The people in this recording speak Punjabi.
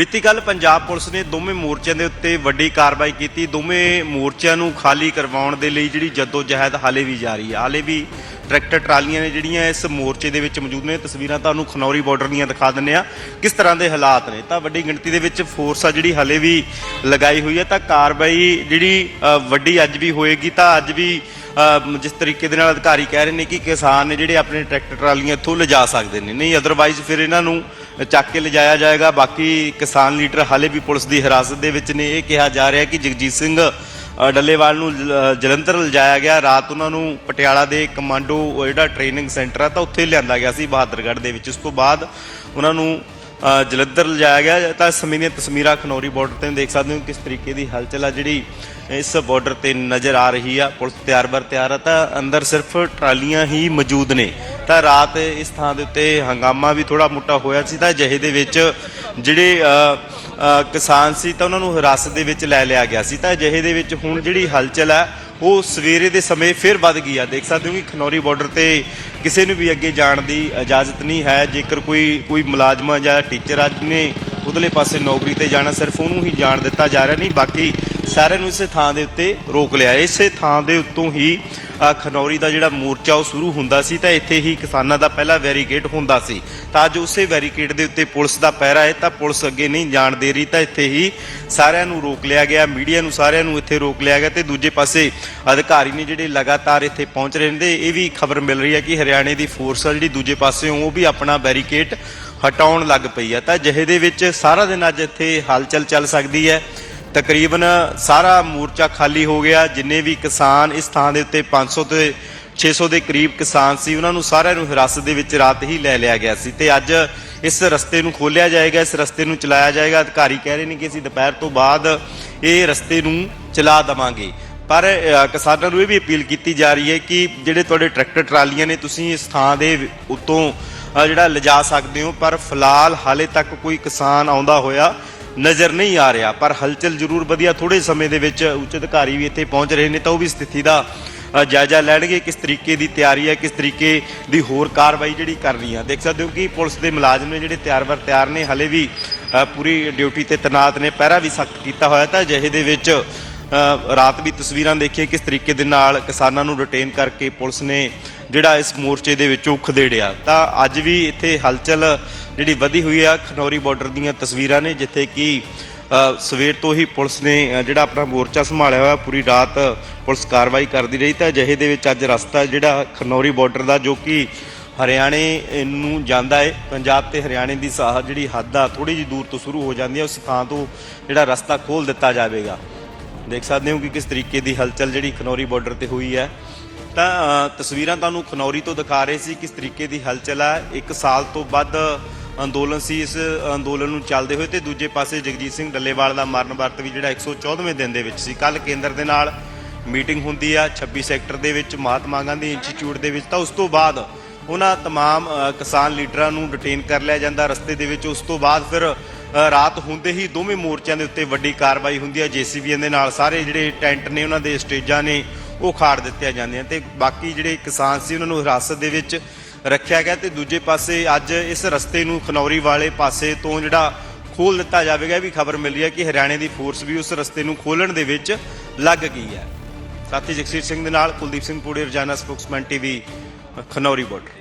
ਬੀਤੀ ਕੱਲ ਪੰਜਾਬ ਪੁਲਿਸ ਨੇ ਦੋਵੇਂ ਮੋਰਚਿਆਂ ਦੇ ਉੱਤੇ ਵੱਡੀ ਕਾਰਵਾਈ ਕੀਤੀ। ਦੋਵੇਂ ਮੋਰਚਿਆਂ ਨੂੰ ਖਾਲੀ ਕਰਵਾਉਣ ਦੇ ਲਈ ਜਿਹੜੀ ਜਦੋਜਹਿਦ ਹਾਲੇ ਵੀ ਜਾਰੀ ਹੈ ਹਾਲੇ ਵੀ ਟਰੈਕਟਰ ਟਰਾਲੀਆਂ ਨੇ ਜਿਹੜੀਆਂ ਇਸ ਮੋਰਚੇ ਦੇ ਵਿੱਚ ਮੌਜੂਦ ਨੇ, ਤਸਵੀਰਾਂ ਤੁਹਾਨੂੰ ਖਨੌਰੀ ਬਾਰਡਰ ਦੀਆਂ ਦਿਖਾ ਦਿੰਨੇ ਆ ਕਿਸ ਤਰ੍ਹਾਂ ਦੇ ਹਾਲਾਤ ਨੇ। ਤਾਂ ਵੱਡੀ ਗਿਣਤੀ ਦੇ ਵਿੱਚ ਫੋਰਸ ਆ ਜਿਹੜੀ ਹਾਲੇ ਵੀ ਲਗਾਈ ਹੋਈ ਹੈ, ਤਾਂ ਕਾਰਵਾਈ ਜਿਹੜੀ ਵੱਡੀ ਅੱਜ ਵੀ ਹੋਏਗੀ, ਤਾਂ ਅੱਜ ਵੀ ਜਿਸ ਤਰੀਕੇ ਦੇ ਨਾਲ ਅਧਿਕਾਰੀ ਕਹਿ ਰਹੇ ਨੇ ਕਿ ਕਿਸਾਨ ਨੇ ਜਿਹੜੇ ਆਪਣੇ ਟਰੈਕਟਰ ਟਰਾਲੀਆਂ ਇੱਥੋਂ ਲਿਜਾ ਸਕਦੇ ਨੇ। ਨਹੀਂ ਅਦਰਵਾਈਜ਼ ਫਿਰ ਇਹਨਾਂ ਨੂੰ ਚੱਕ ਕੇ ਲਿਜਾਇਆ ਜਾਏਗਾ। ਬਾਕੀ ਕਿਸਾਨ ਲੀਡਰ ਹਾਲੇ ਵੀ ਪੁਲਿਸ ਦੀ ਹਿਰਾਸਤ ਦੇ ਵਿੱਚ ਨੇ। ਇਹ ਕਿਹਾ ਜਾ ਰਿਹਾ ਕਿ ਜਗਜੀਤ ਸਿੰਘ ਡੱਲੇਵਾਲ ਨੂੰ ਜਲੰਧਰ ਲਿਜਾਇਆ ਗਿਆ। ਰਾਤ ਉਹਨਾਂ ਨੂੰ ਪਟਿਆਲਾ ਦੇ ਕਮਾਂਡੋ ਜਿਹੜਾ ਟ੍ਰੇਨਿੰਗ ਸੈਂਟਰ ਆ, ਤਾਂ ਉੱਥੇ ਲਿਆਂਦਾ ਗਿਆ ਸੀ ਬਹਾਦਰਗੜ੍ਹ ਦੇ ਵਿੱਚ। ਉਸ ਤੋਂ ਬਾਅਦ ਉਹਨਾਂ ਨੂੰ ਜਲੰਧਰ ਲਿਜਾਇਆ ਗਿਆ। ਤਾਂ ਇਸ ਸਮੇਂ ਦੀਆਂ ਤਸਵੀਰਾਂ ਖਨੌਰੀ ਬਾਰਡਰ ਤੇ ਦੇਖ ਸਕਦੇ ਹੋ ਕਿਸ ਤਰੀਕੇ ਦੀ ਹਲਚਲ ਆ ਜਿਹੜੀ ਇਸ ਬਾਰਡਰ ਤੇ ਨਜ਼ਰ ਆ ਰਹੀ ਆ। ਪੁਲਿਸ ਤਿਆਰ ਬਰ ਤਿਆਰ ਆ। ਤਾਂ ਅੰਦਰ ਸਿਰਫ ਟਰਾਲੀਆਂ ਹੀ ਮੌਜੂਦ ਨੇ। ਤਾਂ ਰਾਤ ਇਸ ਥਾਂ ਦੇ ਉੱਤੇ ਹੰਗਾਮਾ ਵੀ ਥੋੜਾ ਮੋਟਾ ਹੋਇਆ ਸੀ। ਤਾਂ ਜਿਹੇ ਦੇ ਵਿੱਚ ਜਿਹੜੇ ਕਿਸਾਨ ਸੀ ਤਾਂ ਉਹਨਾਂ ਨੂੰ ਹਿਰਾਸਤ ਦੇ ਵਿੱਚ ਲੈ ਲਿਆ ਗਿਆ ਸੀ। ਤਾਂ ਜਿਹੇ ਦੇ ਵਿੱਚ ਹੁਣ ਜਿਹੜੀ ਹਲਚਲ ਹੈ ਉਹ ਸਵੇਰੇ ਦੇ ਸਮੇਂ ਫਿਰ ਵੱਧ ਗਈ ਆ। ਦੇਖ ਸਕਦੇ ਹੋ ਕਿ ਖਨੌਰੀ ਬਾਰਡਰ ਤੇ ਕਿਸੇ ਨੂੰ ਵੀ ਅੱਗੇ ਜਾਣ ਦੀ ਇਜਾਜ਼ਤ ਨਹੀਂ ਹੈ। ਜੇਕਰ ਕੋਈ ਕੋਈ ਮੁਲਾਜ਼ਮਾਂ ਜਾਂ ਟੀਚਰ ਅੱਜ ਨੇ ਉਧਰਲੇ ਪਾਸੇ ਨੌਕਰੀ ਤੇ ਜਾਣਾ, ਸਿਰਫ ਉਹਨੂੰ ਹੀ ਜਾਣ ਦਿੱਤਾ ਜਾ ਰਿਹਾ। ਨਹੀਂ, ਬਾਕੀ ਸਾਰਿਆਂ ਨੂੰ ਇਸੇ ਥਾਂ ਦੇ ਉੱਤੇ ਰੋਕ ਲਿਆ। ਇਸੇ ਥਾਂ ਦੇ ਉੱਤੋਂ ਹੀ ਖਨੌਰੀ ਦਾ ਜਿਹੜਾ ਮੋਰਚਾ ਉਹ ਸ਼ੁਰੂ ਹੁੰਦਾ ਸੀ ਤਾਂ ਇੱਥੇ ਹੀ ਕਿਸਾਨਾਂ ਦਾ ਪਹਿਲਾ ਵੈਰੀਕੇਡ ਹੁੰਦਾ ਸੀ। ਤਾਂ ਅੱਜ ਉਸੇ ਵੈਰੀਕੇਡ ਦੇ ਉੱਤੇ ਪੁਲਿਸ ਦਾ ਪਹਿਰਾ ਹੈ ਤਾਂ ਪੁਲਿਸ ਅੱਗੇ ਨਹੀਂ ਜਾਣ ਦੇ ਰਹੀ ਤਾਂ ਇੱਥੇ ਹੀ ਸਾਰਿਆਂ ਨੂੰ ਰੋਕ ਲਿਆ ਗਿਆ। ਮੀਡੀਆ ਨੂੰ ਸਾਰਿਆਂ ਨੂੰ ਇੱਥੇ ਰੋਕ ਲਿਆ ਗਿਆ ਤੇ ਦੂਜੇ ਪਾਸੇ ਅਧਿਕਾਰੀ ਨੇ ਜਿਹੜੇ ਲਗਾਤਾਰ ਇੱਥੇ ਪਹੁੰਚ ਰਹੇ ਨੇ, ਇਹ ਵੀ ਖਬਰ ਮਿਲ ਰਹੀ ਹੈ ਕਿ ਹਰਿਆਣੇ ਦੀ ਫੋਰਸ ਆ ਜਿਹੜੀ ਦੂਜੇ ਪਾਸੇ ਉਹ ਵੀ ਆਪਣਾ ਬੈਰੀਕੇਡ ਹਟਾਉਣ ਲੱਗ ਪਈ ਹੈ। ਤਾਂ ਜਿਹੇ ਦੇ ਵਿੱਚ ਸਾਰਾ ਦਿਨ ਅੱਜ ਇੱਥੇ ਹਲਚਲ ਚੱਲ ਸਕਦੀ ਹੈ। ਤਕਰੀਬਨ ਸਾਰਾ ਮੋਰਚਾ ਖਾਲੀ ਹੋ ਗਿਆ। ਜਿੰਨੇ ਵੀ ਕਿਸਾਨ ਇਸ ਥਾਂ ਦੇ ਉੱਤੇ 500 ਤੇ 600 ਦੇ ਕਰੀਬ ਕਿਸਾਨ ਸੀ, ਉਹਨਾਂ ਨੂੰ ਸਾਰਿਆਂ ਨੂੰ ਹਿਰਾਸਤ ਦੇ ਵਿੱਚ ਰਾਤ ਹੀ ਲੈ ਲਿਆ ਗਿਆ ਸੀ। ਤੇ ਅੱਜ ਇਸ ਰਸਤੇ ਨੂੰ ਖੋਲਿਆ ਜਾਏਗਾ, ਇਸ ਰਸਤੇ ਨੂੰ ਚਲਾਇਆ ਜਾਏਗਾ। ਅਧਿਕਾਰੀ ਕਹਿ ਰਹੇ ਨੇ ਕਿ ਅਸੀਂ ਦੁਪਹਿਰ ਤੋਂ ਬਾਅਦ ਇਹ ਰਸਤੇ ਨੂੰ ਚਲਾ ਦਵਾਂਗੇ। ਪਰ ਕਿਸਾਨਾਂ ਨੂੰ ਇਹ ਵੀ ਅਪੀਲ ਕੀਤੀ ਜਾ ਰਹੀ ਹੈ ਕਿ ਜਿਹੜੇ ਤੁਹਾਡੇ ਟਰੈਕਟਰ ਟਰਾਲੀਆਂ ਨੇ, ਤੁਸੀਂ ਇਸ ਥਾਂ ਦੇ ਉੱਤੋਂ ਜਿਹੜਾ ਲਿਜਾ ਸਕਦੇ ਹੋ। ਪਰ ਫਿਲਹਾਲ ਹਾਲੇ ਤੱਕ ਕੋਈ ਕਿਸਾਨ ਆਉਂਦਾ ਹੋਇਆ ਨਜ਼ਰ ਨਹੀਂ ਆ ਰਿਹਾ, ਪਰ ਹਲਚਲ ਜ਼ਰੂਰ ਵਧੀਆ ਥੋੜੇ ਸਮੇਂ ਦੇ ਵਿੱਚ ਉੱਚ ਅਧਿਕਾਰੀ ਵੀ ਇੱਥੇ ਪਹੁੰਚ ਰਹੇ ਨੇ, ਤਾਂ ਉਹ ਵੀ ਸਥਿਤੀ ਦਾ ਜਾਇਜ਼ਾ ਲੈਣਗੇ, ਕਿਸ ਤਰੀਕੇ ਦੀ ਤਿਆਰੀ ਹੈ, ਕਿਸ ਤਰੀਕੇ ਦੀ ਹੋਰ ਕਾਰਵਾਈ ਜਿਹੜੀ ਕਰਨੀ ਆ ਦੇਖ ਸਕਦੇ ਹੋ ਕਿ ਪੁਲਿਸ ਦੇ ਮੁਲਾਜ਼ਮ ਨੇ ਜਿਹੜੇ ਤਿਆਰ ਬਰ ਤਿਆਰ ਨੇ, ਹਲੇ ਵੀ ਪੂਰੀ ਡਿਊਟੀ ਤੇ ਤੈਨਾਤ ਨੇ, ਪਹਿਰਾ ਵੀ ਸਖਤ ਕੀਤਾ ਹੋਇਆ ਤਾਂ ਅਜਿਹੇ ਦੇ ਵਿੱਚ ਰਾਤ ਵੀ ਤਸਵੀਰਾਂ ਦੇਖੀਆਂ ਕਿਸ ਤਰੀਕੇ ਦੇ ਨਾਲ ਕਿਸਾਨਾਂ ਨੂੰ ਡਿਟੇਨ ਕਰਕੇ ਪੁਲਿਸ ਨੇ ਜਿਹੜਾ ਇਸ ਮੋਰਚੇ ਦੇ ਵਿੱਚੋਂ ਖਦੇੜਿਆ ਤਾਂ ਅੱਜ ਵੀ ਇੱਥੇ ਹਲਚਲ ਜਿਹੜੀ ਵਧੀ ਹੋਈ ਆ ਖਨੌਰੀ ਬਾਰਡਰ ਦੀਆਂ ਤਸਵੀਰਾਂ ਨੇ, ਜਿੱਥੇ ਕਿ ਸਵੇਰ ਤੋਂ ਹੀ ਪੁਲਿਸ ਨੇ ਜਿਹੜਾ ਆਪਣਾ ਮੋਰਚਾ ਸੰਭਾਲਿਆ ਹੋਇਆ, ਪੂਰੀ ਰਾਤ ਪੁਲਿਸ ਕਾਰਵਾਈ ਕਰਦੀ ਰਹੀ। ਤਾਂ ਅਜਿਹੇ ਦੇ ਵਿੱਚ ਅੱਜ ਰਸਤਾ ਜਿਹੜਾ ਖਨੌਰੀ ਬਾਰਡਰ ਦਾ, ਜੋ ਕਿ ਹਰਿਆਣੇ ਨੂੰ ਜਾਂਦਾ ਹੈ ਪੰਜਾਬ ਤੇ ਹਰਿਆਣੇ ਦੀ ਸਾਹ ਜਿਹੜੀ ਹੱਦ ਆ ਥੋੜੀ ਜਿਹੀ ਦੂਰ ਤੋਂ ਸ਼ੁਰੂ ਹੋ ਜਾਂਦੀ ਹੈ ਉਸ ਥਾਂ ਤੋਂ ਜਿਹੜਾ ਰਸਤਾ ਖੋਲ ਦਿੱਤਾ ਜਾਵੇਗਾ। ਦੇਖ ਸਕਦੇ ਹੋ ਕਿ ਕਿਸ ਤਰੀਕੇ ਦੀ ਹਲਚਲ ਜਿਹੜੀ ਖਨੌਰੀ ਬਾਰਡਰ ਤੇ ਹੋਈ ਹੈ ਤਾਂ ਅ, ਤਸਵੀਰਾਂ ਤੁਹਾਨੂੰ ਖਨੌਰੀ ਤੋਂ ਦਿਖਾ ਰਹੇ ਸੀ ਕਿਸ ਤਰੀਕੇ ਦੀ ਹਲਚਲ ਹੈ ਇੱਕ ਸਾਲ ਤੋਂ ਵੱਧ ਅੰਦੋਲਨ ਸੀ ਇਸ ਅੰਦੋਲਨ ਨੂੰ ਚੱਲਦੇ ਹੋਏ ਤੇ ਦੂਜੇ ਪਾਸੇ ਜਗਜੀਤ ਸਿੰਘ ਡੱਲੇਵਾਲ ਦਾ ਮਰਨ ਵਰਤ ਵੀ ਜਿਹੜਾ 114ਵੇਂ ਦਿਨ ਦੇ ਵਿੱਚ ਸੀ ਕੱਲ ਕੇਂਦਰ ਦੇ ਨਾਲ ਮੀਟਿੰਗ ਹੁੰਦੀ ਆ 26 ਸੈਕਟਰ ਦੇ ਵਿੱਚ ਮਹਾਤਮਾ ਗਾਂਧੀ ਇੰਸਟੀਚਿਊਟ ਦੇ ਵਿੱਚ ਤਾਂ ਉਸ ਤੋਂ ਬਾਅਦ ਉਹਨਾਂ तमाम ਅ, ਕਿਸਾਨ ਲੀਡਰਾਂ ਨੂੰ ਡਿਟੇਨ ਕਰ ਲਿਆ ਜਾਂਦਾ ਰਸਤੇ ਦੇ ਵਿੱਚ ਉਸ ਤੋਂ ਬਾਅਦ ਫਿਰ ਅ, ਰਾਤ ਹੁੰਦੇ ਹੀ ਦੋਵੇਂ ਮੋਰਚਿਆਂ ਦੇ ਉੱਤੇ ਵੱਡੀ ਕਾਰਵਾਈ ਹੁੰਦੀ ਹੈ। ਜੀਸੀਬੀਆਂ ਦੇ ਨਾਲ ਸਾਰੇ ਜਿਹੜੇ ਟੈਂਟ ਨੇ, ਉਹਨਾਂ ਦੇ ਸਟੇਜਾਂ ਨੇ, ਉਹ ਖਾੜ ਦਿੱਤੀਆਂ ਜਾਂਦੀਆਂ ਤੇ ਬਾਕੀ ਜਿਹੜੇ ਕਿਸਾਨ ਸੀ, ਉਹਨਾਂ ਨੂੰ ਹਿਰਾਸਤ ਦੇ ਵਿੱਚ ਰੱਖਿਆ ਗਿਆ ਤੇ ਦੂਜੇ ਪਾਸੇ ਅੱਜ ਇਸ ਰਸਤੇ ਨੂੰ ਖਨੌਰੀ ਵਾਲੇ ਪਾਸੇ ਤੋਂ ਜਿਹੜਾ ਖੋਲ ਦਿੱਤਾ ਜਾਵੇਗਾ, ਇਹ ਵੀ ਖਬਰ ਮਿਲ ਰਹੀ ਹੈ ਕਿ ਹਰਿਆਣੇ ਦੀ ਫੋਰਸ ਵੀ ਉਸ ਰਸਤੇ ਨੂੰ ਖੋਲਣ ਦੇ ਵਿੱਚ ਲੱਗ ਗਈ ਹੈ। ਸਾਥੀ ਜਗਸੀਰ ਸਿੰਘ ਦੇ ਨਾਲ Kuldeep Singh Poore, Rozana spokesman TV Khanauri border